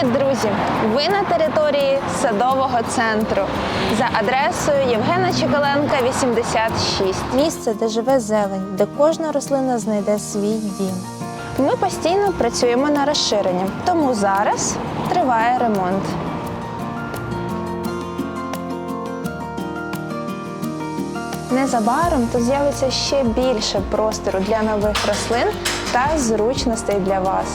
Привіт, друзі! Ви на території садового центру за адресою Євгена Чекаленка, 86. Місце, де живе зелень, де кожна рослина знайде свій дім. Ми постійно працюємо на розширення, тому зараз триває ремонт. Незабаром тут з'явиться ще більше простору для нових рослин та зручностей для вас.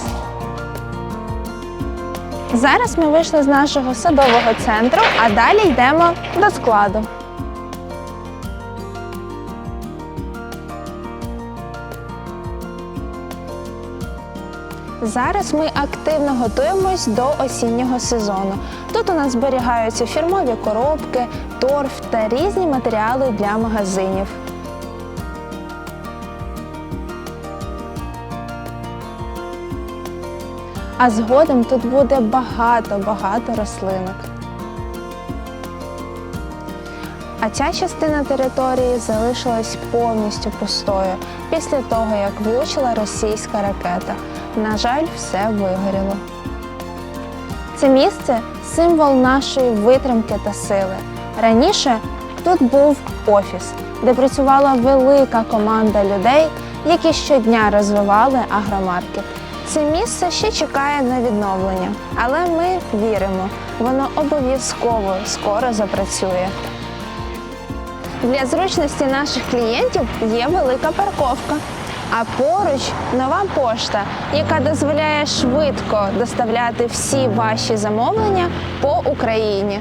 Зараз ми вийшли з нашого садового центру, а далі йдемо до складу. Зараз ми активно готуємось до осіннього сезону. Тут у нас зберігаються фірмові коробки, торф та різні матеріали для магазинів. А згодом тут буде багато-багато рослинок. А ця частина території залишилась повністю пустою після того, як влучила російська ракета. На жаль, все вигоріло. Це місце символ нашої витримки та сили. Раніше тут був офіс, де працювала велика команда людей, які щодня розвивали агромаркет. Це місце ще чекає на відновлення, але ми віримо, воно обов'язково скоро запрацює. Для зручності наших клієнтів є велика парковка. А поруч нова пошта, яка дозволяє швидко доставляти всі ваші замовлення по Україні.